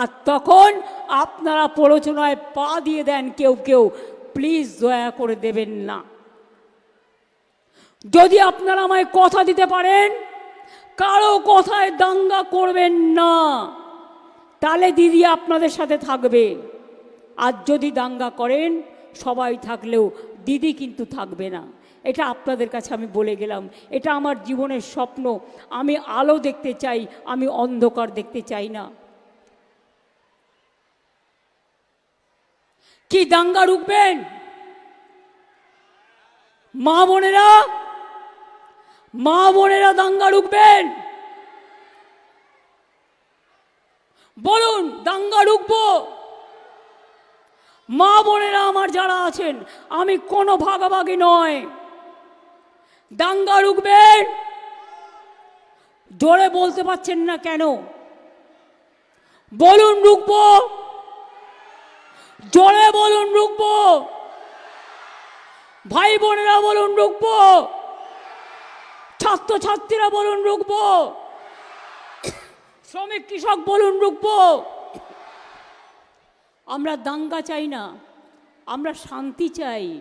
আর তখন আপনারা প্ররোচনায় পা দিয়ে দেন কেউ কেউ, প্লিজ দয়া করে দেবেন না। যদি আপনারা আমায় কথা দিতে পারেন, কারও কথায় দাঙ্গা করবেন না, তাহলে দিদি আপনাদের সাথে থাকবে। আর যদি দাঙ্গা করেন, সবাই থাকলেও দিদি কিন্তু থাকবে না। এটা আপনাদের কাছে আমি বলে গেলাম। এটা আমার জীবনের স্বপ্ন। আমি আলো দেখতে চাই, আমি অন্ধকার দেখতে চাই না। কি দাঙ্গা রুখবেন? মা বোনেরা মা বোনেরা দাঙ্গা রুখবেন। বলুন, দাঙ্গা রুখবো? মা বোনেরা আমার যারা আছেন, আমি কোনো ভাগাভাগি নয়। দাঙ্গা রুখবেন? জোরে বলতে পারছেন না কেন? বলুন, রুখবো? জোরে বলুন রুকবো। ভাই বোনেরা বলুন রুকবো। ছাত্রছাত্রীরা বলুন রুকবো। শ্রমিক কৃষক বলুন রুকবো। আমরা দাঙ্গা চাই না, আমরা শান্তি চাই।